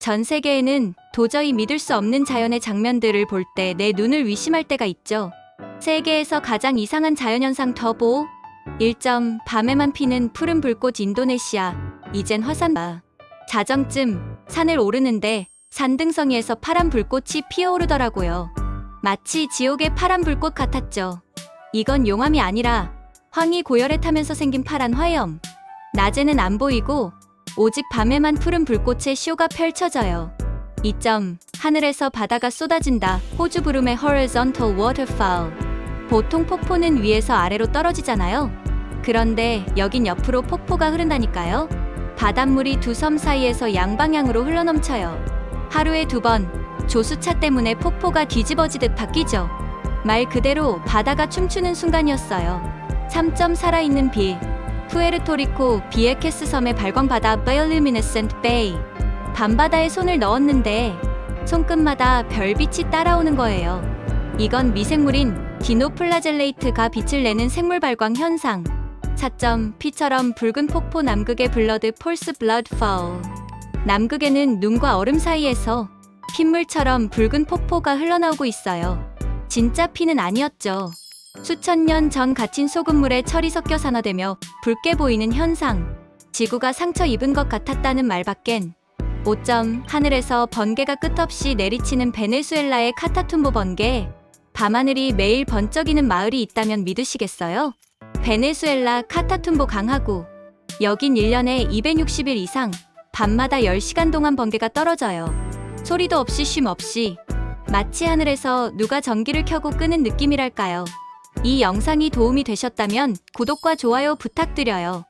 전 세계에는 도저히 믿을 수 없는 자연의 장면들을 볼 때 내 눈을 위심할 때가 있죠. 세계에서 가장 이상한 자연현상 터보 1점 밤에만 피는 푸른 불꽃 인도네시아 이젠 화산바 자정쯤 산을 오르는데 산등성이에서 파란 불꽃이 피어오르더라고요. 마치 지옥의 파란 불꽃 같았죠. 이건 용암이 아니라 황이 고열에 타면서 생긴 파란 화염. 낮에는 안 보이고 오직 밤에만 푸른 불꽃의 쇼가 펼쳐져요. 2점 하늘에서 바다가 쏟아진다. 호주 부름의 horizontal waterfall. 보통 폭포는 위에서 아래로 떨어지잖아요. 그런데 여긴 옆으로 폭포가 흐른다니까요. 바닷물이 두 섬 사이에서 양방향으로 흘러넘쳐요. 하루에 두 번 조수차 때문에 폭포가 뒤집어지듯 바뀌죠. 말 그대로 바다가 춤추는 순간이었어요. 3점 살아있는 비. 푸에르토리코 비에케스 섬의 발광바다 Bioluminescent Bay. 밤바다에 손을 넣었는데 손끝마다 별빛이 따라오는 거예요. 이건 미생물인 디노플라젤레이트가 빛을 내는 생물 발광 현상. 4점 피처럼 붉은 폭포 남극의 블러드 폴스 블러드 fall. 남극에는 눈과 얼음 사이에서 핏물처럼 붉은 폭포가 흘러나오고 있어요. 진짜 피는 아니었죠. 수천 년 전 갇힌 소금물에 철이 섞여 산화되며 붉게 보이는 현상. 지구가 상처 입은 것 같았다는 말밖엔 5점 하늘에서 번개가 끝없이 내리치는 베네수엘라의 카타툼보 번개. 밤하늘이 매일 번쩍이는 마을이 있다면 믿으시겠어요? 베네수엘라 카타툼보 강하구. 여긴 1년에 260일 이상 밤마다 10시간 동안 번개가 떨어져요. 소리도 없이 쉼 없이 마치 하늘에서 누가 전기를 켜고 끄는 느낌이랄까요. 이 영상이 도움이 되셨다면 구독과 좋아요 부탁드려요.